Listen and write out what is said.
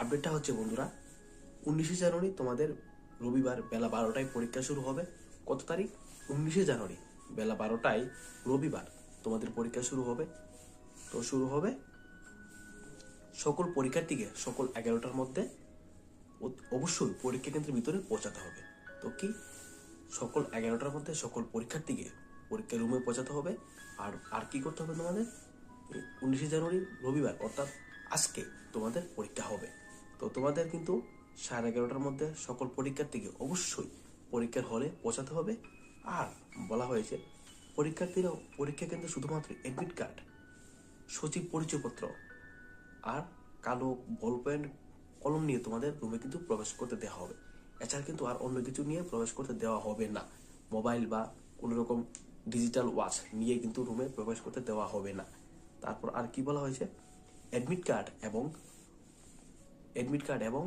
আপডেটটা হচ্ছে, বন্ধুরা, উনিশে জানুয়ারি তোমাদের রবিবার বেলা বারোটায় পরীক্ষা শুরু হবে। কত তারিখ? উনিশে জানুয়ারি বেলা বারোটায় রবিবার তোমাদের পরীক্ষা শুরু হবে। তো শুরু হবে সকল পরীক্ষার্থীকে সকল এগারোটার মধ্যে অবশ্যই পরীক্ষা কেন্দ্রের ভিতরে পৌঁছাতে হবে। তো কি? সকল এগারোটার মধ্যে সকল পরীক্ষার্থীকে পরীক্ষা রুমে পৌঁছাতে হবে। আর আর কি করতে হবে তোমাদের? উনিশে জানুয়ারি রবিবার, অর্থাৎ আজকে তোমাদের পরীক্ষা হবে। তো তোমাদের কিন্তু সাড়ে এগারোটার মধ্যে সকল পরীক্ষার্থীকে অবশ্যই পরীক্ষার হলে পৌঁছাতে হবে। আর বলা হয়েছে, পরীক্ষার্থীরা পরীক্ষা কেন্দ্রে শুধুমাত্র অ্যাডমিট কার্ড সচিব পরিচয়পত্র আর কালো বল পেন কলম নিয়ে তোমাদের রুমে কিন্তু প্রবেশ করতে দেওয়া হবে। এছাড়া কিন্তু আর অন্য কিছু নিয়ে প্রবেশ করতে দেওয়া হবে না। মোবাইল বা কোনো রকম ডিজিটাল ওয়াচ নিয়ে কিন্তু রুমে প্রবেশ করতে দেওয়া হবে না। তারপর আর কি বলা হয়েছে? অ্যাডমিট কার্ড এবং অ্যাডমিট কার্ড এবং